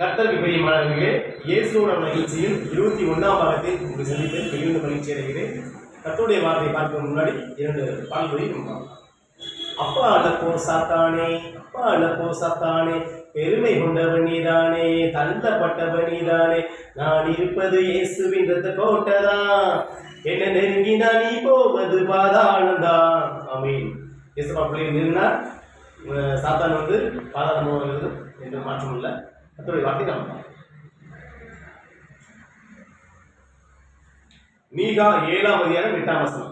கர்த்தருக்கு பெரிய மாணவர்களே இயேசுவோட மகிழ்ச்சியில் இருபத்தி ஒன்றாம் வாரத்தில் உங்களுக்கு சந்தித்து மிகுந்த மகிழ்ச்சி அடைகிறேன். கர்த்தருடைய வார்த்தை பார்க்க முன்னாடி இரண்டு பால்களை நம்ம பார்க்கலாம். அப்பா அழப்போ சாத்தானே அப்பா அழப்போ சாத்தானே பெருமை கொண்டவனிதானே தள்ளப்பட்டவனிதானே நான் இருப்பது இயேசுவின் ரத்த கோட்டைதான். என்ன நெருங்கினா நீ போவது பாதாளம்தான். அமீன் இயேசுமா பிள்ளைகள் நின்னா சாத்தான் வந்து பாதாளம் என்று மாற்ற இல்லை வார்த்தை மீகா ஏழாம் அதிகாரம் எட்டாம் வசனம்.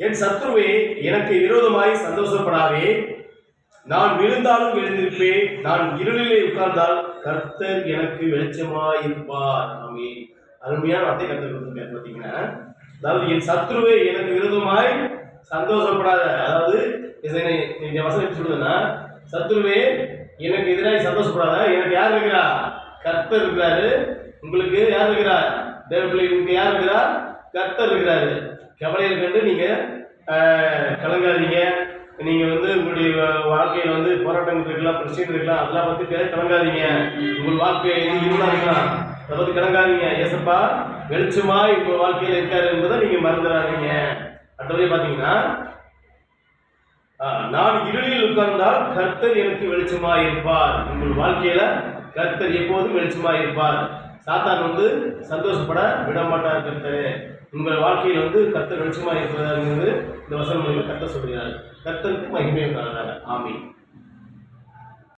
என் சத்ருவே எனக்கு விரோதமாய் சந்தோஷப்படாதே. நான் விழுந்தாலும் எழுந்திருப்பேன். நான் இருளிலே உட்கார்ந்தால் கர்த்தர் எனக்கு வெளிச்சமாய் இருப்பார் ஆமென். அருமையான வார்த்தை கர்த்தர் கொடுத்திருக்காரு பார்த்தீங்கன்னா அதாவது என் சத்ருவே எனக்கு விரோதமாய் சந்தோஷப்படாத அதாவது இதை இந்த வசனம் சொல்லுதுன்னா சத்துருவே எனக்கு எதிராக சந்தோஷப்படாத எனக்கு யார் இருக்கிறா? கர்த்தர் இருக்கிறாரு. உங்களுக்கு யார் இருக்கிறார் தேவ பிள்ளைகளுக்கு யார் இருக்கிறார் கர்த்தர் இருக்கிறாரு. கவலையில் கண்டு நீங்க கலங்காதீங்க. நீங்க வந்து உங்களுடைய வாழ்க்கையில் வாழ்க்கையில வந்து போராட்டங்கள் இருக்கலாம் பிரச்சனை இருக்கலாம் அதெல்லாம் பத்தி கே- கலங்காதீங்க. உங்கள் வாழ்க்கை எது இருந்தா இருக்கலாம் அதை பத்தி கலங்காதீங்க. ஏசப்பா வெளிச்சமாக உங்க வாழ்க்கையில இருக்காரு என்பதை நீங்க மறந்துடாதீங்க. அடுத்தபடி பாத்தீங்கன்னா நான் இருளில் உட்கார்ந்தால் கர்த்தர் எனக்கு வெளிச்சமா இருப்பார். உங்கள் வாழ்க்கையில கர்த்தர் எப்போதும் வெளிச்சமா இருப்பார். சாத்தான் வந்து சந்தோஷப்பட விட மாட்டார் கர்த்தர். உங்கள் வாழ்க்கையில் வந்து கர்த்தர் வெளிச்சமா இருக்கிறாருங்கிறது இந்த வசனம் மூலியமா கர்த்தர் சொல்கிறார். கர்த்தருக்கு மகிமை உண்டானதாக ஆமீன்.